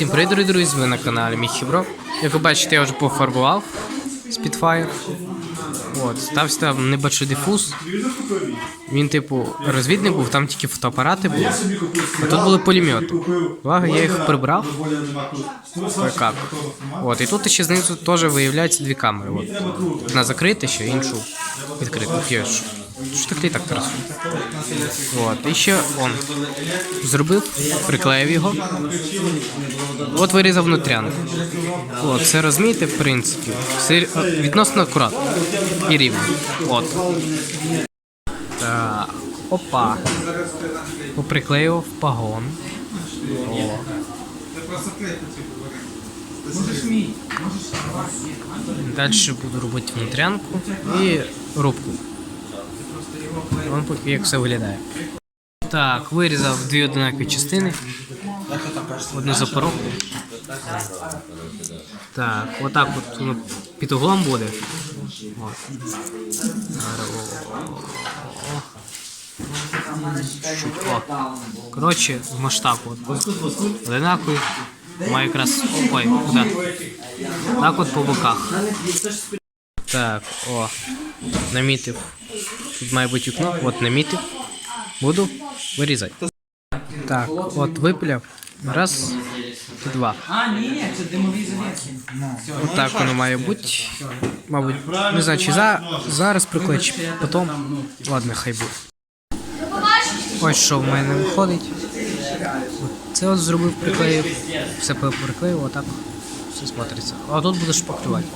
Всім привіт, дорогі друзі, ви на каналі Міхібро. Як ви бачите, я вже пофарбував Spitfire. От, стався там небольшой дифуз. Він, типу, розвідник був, там тільки фотоапарати були. А тут були пулемети. Увага, я їх прибрав. Ой, як. От, і тут ще знизу теж виявляються дві камери. От. Одна закрита, ще іншу відкрита. Є, що- так літак? От, і ще он зробив, приклеїв його. От вирізав внутрянку. От, це розумієте, в принципі. Все відносно акуратно і рівно. От. Так. Опа. Поприклеював пагон. О. Далі буду робити внутрянку і рубку. Вон поки як все виглядає. Так, вирізав дві однакові частини. Одну запору. Так, отак от воно під углом буде. От. О. Коротше, масштаб от. Одинаковий. Має якраз. Ой, куди? Так от по боках. Так, о. Намітив. Тут має бути вікно. От намітив. Буду вирізати. Так, от випиляв. Раз, два. А, ні, це димові завіски. Отак воно має бути. Мабуть, не знаю, чи за, зараз приклею, чи потім. Ладно, хай буде. Ось що в мене виходить. Це от зробив, приклеїв. Все приклеїв, отак. Все смотриться. А тут буду шпаклювати.